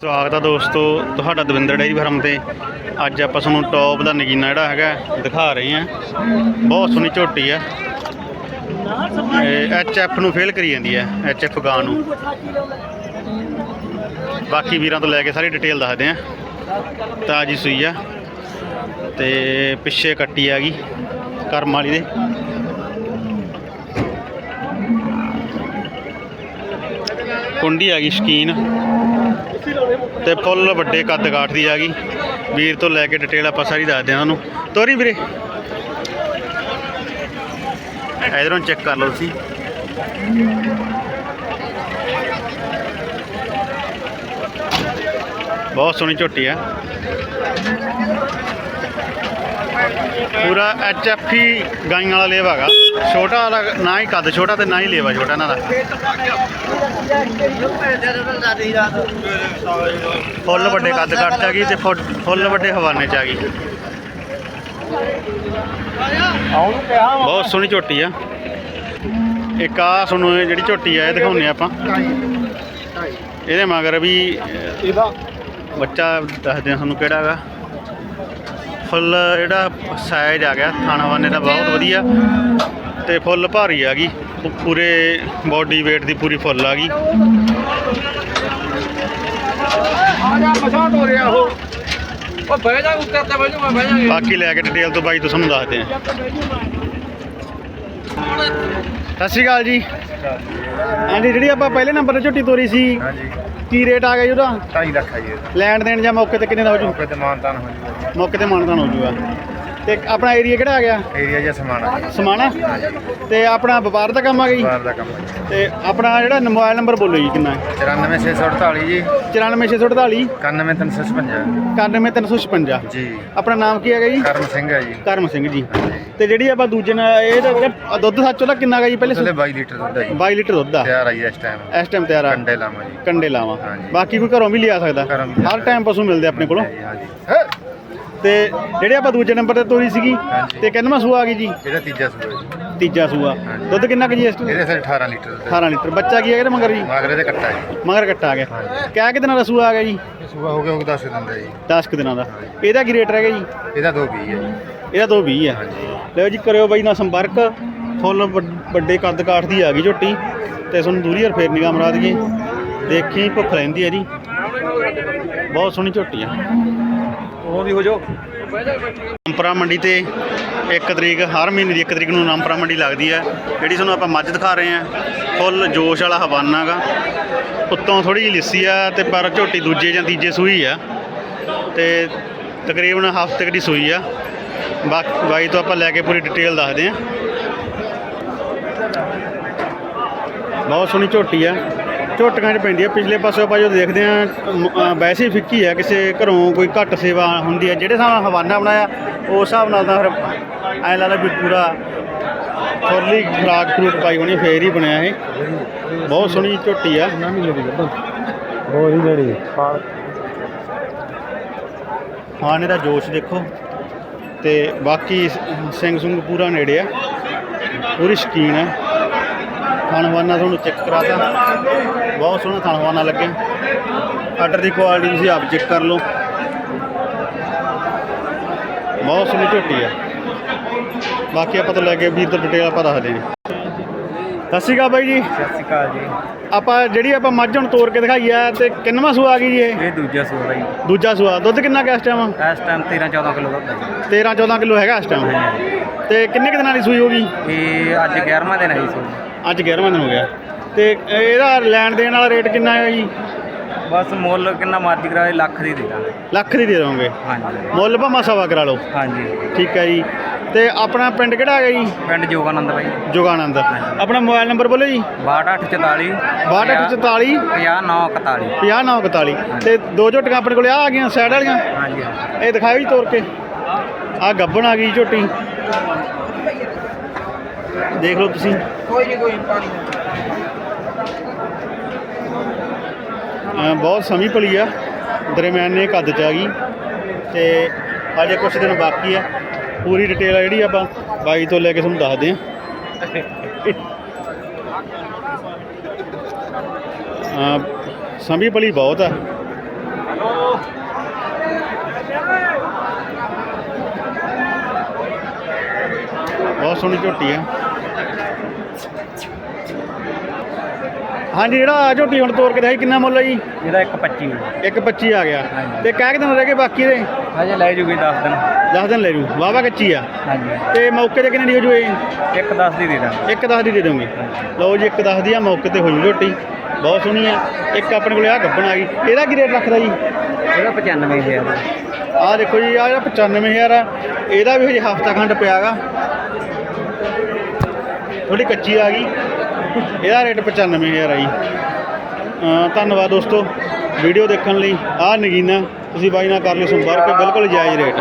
ਸਵਾਗਤ ਆ ਦੋਸਤੋ, ਤੁਹਾਡਾ ਦਵਿੰਦਰ ਡੇਅਰੀ ਫਾਰਮ ਤੇ। ਅੱਜ ਆਪਾਂ ਤੁਹਾਨੂੰ ਟੌਪ ਦਾ ਨਗੀਨਾ ਜਿਹੜਾ ਹੈਗਾ, ਦਿਖਾ ਰਹੇ ਹਾਂ। ਬਹੁਤ ਸੋਹਣੀ ਝੋਟੀ ਆ। ਐਚ ਐਫ ਨੂੰ ਫੇਲ ਕਰੀ ਜਾਂਦੀ ਹੈ ਐਚ ਐਫ ਗਾਂ ਨੂੰ। ਬਾਕੀ ਵੀਰਾਂ ਤੋਂ ਲੈ ਕੇ ਸਾਰੀ ਡਿਟੇਲ ਦੱਸਦੇ ਆ ਤਾਜੀ ਸੂਈ ਆ। ਤੇ ਪਿੱਛੇ ਕੱਟੀ ਆ ਗਈ, ਕਰਮ ਵਾਲੀ ਦੇ। ਕੁੰਡੀ ਆ ਗਈ ਸ਼ਕੀਨ। ਤੇ ਫੁੱਲ ਵੱਡੇ ਕੱਦ ਕਾਠ ਦੀ ਆ ਗਈ। ਵੀਰ ਤੋਂ ਲੈ ਕੇ ਡਿਟੇਲ ਆਪਾਂ ਸਾਰੀ ਦੱਸਦੇ ਹਾਂ ਤੁਹਾਨੂੰ। ਤੋਰੀ ਵੀਰੇ। ਇਧਰੋਂ ਚੈੱਕ ਕਰ ਲਓ ਤੁਸੀਂ। ਬਹੁਤ ਸੋਹਣੀ ਝੋਟੀ ਆ। ਪੂਰਾ ਐਚ ਐਫ ਹੀ ਗਾਈਆਂ ਵਾਲਾ ਲੇਵਾ ਹੈਗਾ। ਛੋਟਾ ਵਾਲਾ ਨਾ ਹੀ ਕੱਦ, ਛੋਟਾ ਤੇ ਨਾ ਹੀ ਲੇਵਾ ਛੋਟਾ ਇਹਨਾਂ ਦਾ। ਫੁੱਲ ਵੱਡੇ ਕੱਦ ਕੱਟ ਚ ਆ ਗਈ ਤੇ ਫੁੱਲ- ਫੁੱਲ ਵੱਡੇ ਹਵਾਨੇ ਚ ਆ ਗਈ। ਬਹੁਤ ਸੋਹਣੀ ਝੋਟੀ ਆ। ਇੱਕ ਆ ਤੁਹਾਨੂੰ ਜਿਹੜੀ ਝੋਟੀ ਆ, ਇਹ ਦਿਖਾਉਂਦੇ ਆਪਾਂ। ਇਹਦੇ ਮਗਰ ਵੀ ਇਹਦਾ ਬੱਚਾ ਦੱਸਦੇ ਆ ਤੁਹਾਨੂੰ ਕਿਹੜਾ ਹੈਗਾ। ਫੁੱਲ ਜਿਹੜਾ ਸਾਈਜ਼ ਆ ਗਿਆ ਥਾਣਾਵਾਨੇ ਦਾ ਬਹੁਤ ਵਧੀਆ। ਤੇ ਫੁੱਲ ਭਾਰੀ ਆ ਗਈ। ਪੂਰੇ ਬਾਡੀ weight ਦੀ ਪੂਰੀ ਫੁੱਲ ਆ ਗਈ। ਬਾਕੀ ਲੈ ਕੇ ਡਿਟੇਲ ਤੋਂ ਬਾਈ ਤੁਹਾਨੂੰ ਦੱਸਦੇ ਆ। ਸਤਿ ਸ਼੍ਰੀ ਅਕਾਲ ਜੀ। ਹਾਂਜੀ ਜਿਹੜੀ ਆਪਾਂ ਪਹਿਲੇ ਨੰਬਰ ਤੇ ਝੋਟੀ ਤੋਰੀ ਸੀ ਹਾਂਜੀ। ਕੀ ਰੇਟ ਆ ਗਿਆ ਜੀ ਉਹਦਾ? 2.5 ਲੱਖ ਆ ਜੀ। ਲੈਣ ਦੇਣ ਜਾਂ ਮੌਕੇ ਤੇ ਕਿੰਨੇ ਦਾ ਹੋ ਜੂ? ਮੌਕੇ ਤੇ ਮਾਨਤਾਨ ਹੋ ਜੂਗਾ ਮੌਕੇ ਤੇ ਮਾਨਦਾਨ ਹੋ ਜੂਗਾ। ਤੇ ਆਪਣਾ ਏਰੀਆ ਕਿਹੜਾ ਆ ਗਿਆ? ਏਰੀਆ ਜਿਹਾ ਸਮਾਨ ਆ ਸਮਾਣਾ? ਤੇ ਆਪਣਾ ਵਪਾਰ ਦਾ ਕੰਮ ਆ ਜੀ ਬਾਹਰ ਦਾ ਕੰਮ ਜੀ ਤੇ ਆਪਣਾ ਜਿਹੜਾ ਮੋਬਾਈਲ ਨੰਬਰ ਬੋਲੋ ਜੀ ਕਿੰਨਾ ਹੈ? 94648 ਜੀ। 94648 91356 91356 ਜੀ। ਆਪਣਾ ਨਾਮ ਕੀ ਹੈਗਾ ਜੀ? ਕਰਮ ਸਿੰਘ ਹੈ ਜੀ। ਕਰਮ ਸਿੰਘ ਜੀ। ਤੇ ਜਿਹੜੀ ਆਪਾਂ ਦੂਜੇ ਨਾਲ ਇਹ ਤਾਂ ਦੁੱਧ ਸੱਚ ਉਹਦਾ ਕਿੰਨਾ ਗਾ ਜੀ ਪਹਿਲੇ ਇਸਲੇ 22 ਲੀਟਰ ਦੁੱਧ ਹੈ ਜੀ। 22 ਲੀਟਰ ਦੁੱਧ ਆ। ਤਿਆਰ ਆਈ ਇਸ ਟਾਈਮ ਇਸ ਟਾਈਮ ਤਿਆਰ ਆ। ਕੰਡੇ ਲਾਵਾਂ ਜੀ। ਕੰਡੇ ਲਾਵਾਂ। ਹਾਂਜੀ। ਬਾਕੀ ਕੋਈ ਘਰੋਂ ਵੀ ਲਿਆ ਸਕਦਾ। ਘਰੋਂ ਵੀ ਲਿਆ ਹਰ ਟਾਈਮ ਪਸ਼ੂ ਮਿਲਦੇ ਆਪਣੇ ਕੋਲੋਂ। ਹਾਂਜੀ। ਤੇ ਜਿਹੜੇ ਆਪਾਂ ਦੂਜੇ ਨੰਬਰ ਤੇ ਤੋਰੀ ਸੀਗੀ ਹਾਂਜੀ। ਤੇ ਕਿੰਨਵਾਂ ਸੂਆ ਆ ਗਈ ਜੀ? ਇਹਦਾ ਤੀਜਾ ਸੂਆ ਜੀ। ਤੀਜਾ ਸੂਆ। ਹਾਂਜੀ। ਦੁੱਧ ਕਿੰਨਾ ਕੁ ਜੀ ਇਸ ਇਹਦੇ ਸਿਰ 18 ਲੀਟਰ ਦੁੱਧ ਹੈ 18 ਲੀਟਰ। ਬੱਚਾ ਕੀ ਹੈ ਇਹਦੇ ਮਗਰ ਜੀ? ਮਾਗਰੇ ਦੇ ਕੱਟਾ ਜੀ। ਮਗਰ ਕੱਟਾ ਆ ਗਿਆ। ਹਾਂਜੀ। ਕਿਆ ਕਿ ਦਿਨਾਂ ਦਾ ਸੂਆ ਆ ਗਿਆ ਜੀ? ਇਹ ਸੂਆ ਹੋ ਗਿਆ ਉਹ 10 ਦਿਨ ਦਾ ਜੀ। 10 ਕੁ ਦਿਨਾਂ ਦਾ। ਇਹਦਾ ਕੀ ਰੇਟ ਰਹਿ ਗਿਆ ਜੀ? ਇਹਦਾ 2 20 ਹੈ ਜੀ। ਇਹਦਾ 220 ਹੈ। ਹਾਂਜੀ। ਲਓ ਜੀ ਕਰਿਓ ਬਾਈ ਨਾਲ ਸੰਪਰਕ। ਫੁੱਲ ਵੱਡ- ਵੱਡੇ ਕੱਦ ਕਾਠ ਦੀ ਆ ਗਈ ਝੋਟੀ। ਤੇ ਤੁਹਾਨੂੰ ਦੂਰੀ ਹਰ ਫੇਰ ਨਿਗਾਹ ਮਰਾ ਦਈਏ। ਦੇਖੀ ਭੁੱਖ ਲੈਂਦੀ ਹੈ ਜੀ। ਬਹੁਤ ਸੋਹਣੀ ਝੋਟੀ ਆ। ਉਹ ਵੀ ਹੋ ਜਾਓ। ਨੰਪਰਾ ਮੰਡੀ ਤੇ 1 ਤਰੀਕ, ਹਰ ਮਹੀਨੇ ਦੀ 1 ਤਰੀਕ ਨੂੰ ਨੰਪਰਾ ਮੰਡੀ ਲੱਗਦੀ ਹੈ। ਜਿਹੜੀ ਤੁਹਾਨੂੰ ਆਪਾਂ ਮੱਝ ਦਿਖਾ ਰਹੇ ਹਾਂ, ਫੁੱਲ ਜੋਸ਼ ਵਾਲਾ ਹਵਾਨਾ ਗਾ। ਉੱਤੋਂ ਥੋੜੀ ਜਿਹੀ ਲਿੱਸੀ ਆ ਤੇ ਪਰ ਝੋਟੀ ਦੂਜੇ ਜਾਂ ਤੀਜੇ ਸੂਈ ਆ। ਤੇ ਤਕਰੀਬਨ ਹਫ਼ਤੇ ਕੁ ਦੀ ਸੂਈ ਆ। ਬਾਕੀ, ਬਾਈ ਤੋਂ ਆਪਾਂ ਲੈ ਕੇ ਪੂਰੀ ਡਿਟੇਲ ਦੱਸਦੇ ਹਾਂ। ਬਹੁਤ ਸੋਹਣੀ ਝੋਟੀ ਆ। ਝੋਟੀਆਂ 'ਚ ਪੈਂਦੀ ਆ ਪਿਛਲੇ ਪਾਸੇ ਆਪਾਂ ਜੋ ਦੇਖਦੇ ਆ ਵੈਸੇ ਹੀ ਫਿੱਕੀ ਆ ਕਿਸੇ ਘਰੋਂ ਕੋਈ ਘੱਟ ਸੇਵਾ ਹੁੰਦੀ ਆ ਜਿਹੜੇ ਹਿਸਾਬ ਨਾਲ ਹਵਾਨਾ ਬਣਾਇਆ ਉਸ ਹਿਸਾਬ ਨਾਲ ਤਾਂ ਫਿਰ ਐਂ ਲੱਗਦਾ ਵੀ ਪੂਰਾ ਫੁੱਲੀ ਖਰਾਕ ਖਰੂਕ ਪਾਈ ਹੋਣੀ ਫੇਰ ਹੀ ਬਣਿਆ ਇਹ। ਬਹੁਤ ਸੋਹਣੀ ਝੋਟੀ ਆ। ਬਹੁਤ ਹੀ ਜਿਹੜੀ ਖਾਣੇ ਦਾ ਜੋਸ਼ ਦੇਖੋ। ਤੇ ਬਾਕੀ ਸਿੰਘ ਸੁੰਗ ਪੂਰਾ ਨੇੜੇ ਆ। ਪੂਰੀ ਸ਼ਕੀਨ ਹੈ ਥਣਵਾਨਾ ਤੁਹਾਨੂੰ ਚੈੱਕ ਕਰਾਤਾ। ਬਹੁਤ ਸੋਹਣਾ ਥਣਵਾਨਾ ਲੱਗਿਆ ਆਰਡਰ ਦੀ ਕੁਆਲਿਟੀ ਤੁਸੀਂ ਆਪ ਚੈੱਕ ਕਰ ਲਓ। ਬਹੁਤ ਸੋਹਣੀ ਝੋਟੀ ਆ। ਬਾਕੀ ਆਪਾਂ ਤੋਂ ਲੈ ਕੇ ਵੀਰ ਤੋਂ ਡਿਟੇਲ ਆਪਾਂ ਦੱਸਦੇ ਹਾਂ ਸਤਿ ਸ਼੍ਰੀ ਅਕਾਲ ਬਾਈ ਜੀ। ਸਤਿ ਸ਼੍ਰੀ ਅਕਾਲ ਜੀ। ਆਪਾਂ ਜਿਹੜੀ ਆਪਾਂ ਮੱਝ ਹੁਣ ਤੋੜ ਕੇ ਦਿਖਾਈ ਆ ਤੇ ਕਿੰਨਵਾਂ ਸੂਆ ਆ ਗਈ ਜੀ ਇਹ? ਇਹ ਦੂਜਾ ਸੂਆ ਜੀ ਦੂਜਾ ਸੂਆ। ਦੁੱਧ ਕਿੰਨਾ ਕੁ ਇਸ ਟਾਈਮ ਇਸ ਟਾਈਮ 13 14 ਕਿਲੋ ਦੁੱਧ ਹੈ 13 14 ਕਿਲੋ ਹੈਗਾ ਇਸ ਟਾਈਮ ਤੇ ਕਿੰਨੇ ਕੁ ਦਿਨਾਂ ਦੀ ਸੂਈ ਹੋਗੀ ਇਹ ਅੱਜ 11ਵਾਂ ਦਿਨ ਹੈ ਜੀ ਸੂਈ। ਅੱਜ 11ਵਾਂ ਦਿਨ ਹੋ ਗਿਆ। ਤੇ ਇਹਦਾ ਲੈਣ ਦੇਣ ਵਾਲਾ ਰੇਟ ਕਿੰਨਾ ਹੈ ਜੀ? ਬਸ ਮੁੱਲ ਕਿੰਨਾ ਮਰਜ਼ੀ ਕਰਾ ਦੇ ਲੱਖ ਦੀ ਦੇ ਦਾਂਗੇ। ਲੱਖ ਦੀ ਦੇ ਦੋਗੇ? ਹਾਂਜੀ। ਮੁੱਲ ਭਾਵੇਂ ਸਵਾ ਕਰਾ ਲਓ। ਹਾਂਜੀ। ਠੀਕ ਹੈ ਜੀ। ਤੇ ਆਪਣਾ ਪਿੰਡ ਕਿਹੜਾ ਹੈਗਾ ਜੀ? ਪਿੰਡ ਜੋਗਾਨੰਦ ਬਾਈ। ਜੋਗਾਨੰਦ। ਆਪਣਾ ਮੋਬਾਈਲ ਨੰਬਰ ਬੋਲੋ ਜੀ। 6244 6244 5941 5941 ਤੇ ਦੋ ਝੋਟੀਆਂ ਆਪਣੇ ਕੋਲੇ ਆ ਆ ਗਈਆਂ ਸਾਈਡ ਵਾਲੀਆਂ। ਹਾਂਜੀ ਇਹ ਦਿਖਾਓ ਜੀ ਤੋੜ ਕੇ। ਆ ਗੱਬਣ ਆ ਗਈ ਝੋਟੀ। ਦੇਖ ਲਓ ਤੁਸੀਂ। ਕੋਈ ਨਹੀਂ ਕੋਈ ਪਾਣੀ ਬਹੁਤ ਸਮੀ ਪਲੀ ਆ। ਦਰਮਿਆਨੇ ਕੱਦ ਚ ਆ ਗਈ। ਤੇ ਅਜੇ ਕੁਝ ਦਿਨ ਬਾਕੀ ਆ। ਪੂਰੀ ਡਿਟੇਲ ਆ ਜਿਹੜੀ ਆਪਾਂ ਬਾਈ ਤੋਂ ਲੈ ਕੇ ਤੁਹਾਨੂੰ ਦੱਸਦੇ ਆ ਸਮੀ ਪਲੀ ਬਹੁਤ ਆ। ਬਹੁਤ ਸੋਹਣੀ ਝੋਟੀ ਆ। ਹਾਂਜੀ ਜਿਹੜਾ ਆ ਝੋਟੀ ਹੁਣ ਤੋਰ ਕੇ ਦਿਖਾਈ ਕਿੰਨਾ ਮੁੱਲ ਹੈ ਜੀ? ਇਹਦਾ 125 ਇੱਕ 25 ਆ ਗਿਆ। ਹਾਂਜੀ। ਤੇ ਕਹਿ ਕੇ ਦਿਨ ਰਹਿ ਗਏ ਬਾਕੀ ਦੇ? ਹਜੇ ਲੈ ਜੂਗੀ 10 ਦਿਨ। 10 ਦਿਨ ਲੈ ਜੂ। ਵਾਵਾ ਕੱਚੀ ਆ। ਹਾਂਜੀ। ਤੇ ਮੌਕੇ ਤੇ ਕਿੰਨੇ ਦੀ ਹੋ ਜੂ ਇਹ ਇੱਕ 10 ਦੀ ਦੇ ਦਾਂਗੇ। ਇੱਕ 10 ਦੀ ਦੇ ਦੋਗੇ ਲਓ ਜੀ ਇੱਕ 10 ਦੀ ਆ ਮੌਕੇ ਤੇ ਹੋ ਜੂ ਝੋਟੀ। ਬਹੁਤ ਸੋਹਣੀ ਆ। ਇੱਕ ਆਪਣੇ ਕੋਲੇ ਆ ਗੱਬਣ ਆ ਗਈ। ਇਹਦਾ ਕੀ ਰੇਟ ਰੱਖਦਾ ਜੀ? ਇਹਦਾ 95000 ਆਹ ਦੇਖੋ ਜੀ ਆ ਜਿਹੜਾ 95000 ਆ ਇਹਦਾ ਵੀ ਹਜੇ ਹਫਤਾ ਖੰਡ ਪਿਆਗਾ ਥੋੜੀ ਕੱਚੀ ਆ ਗਈ। ਇਹਦਾ ਰੇਟ 95000 ਆ ਜੀ। ਧੰਨਵਾਦ ਦੋਸਤੋ ਵੀਡੀਓ ਦੇਖਣ ਲਈ। ਆਹ ਨਗੀਨਾ, ਤੁਸੀਂ ਬਾਈ ਨਾਲ ਕਰ ਲਿਓ ਸੰਪਰਕ ਬਿਲਕੁਲ ਜਾਇਜ਼ ਰੇਟ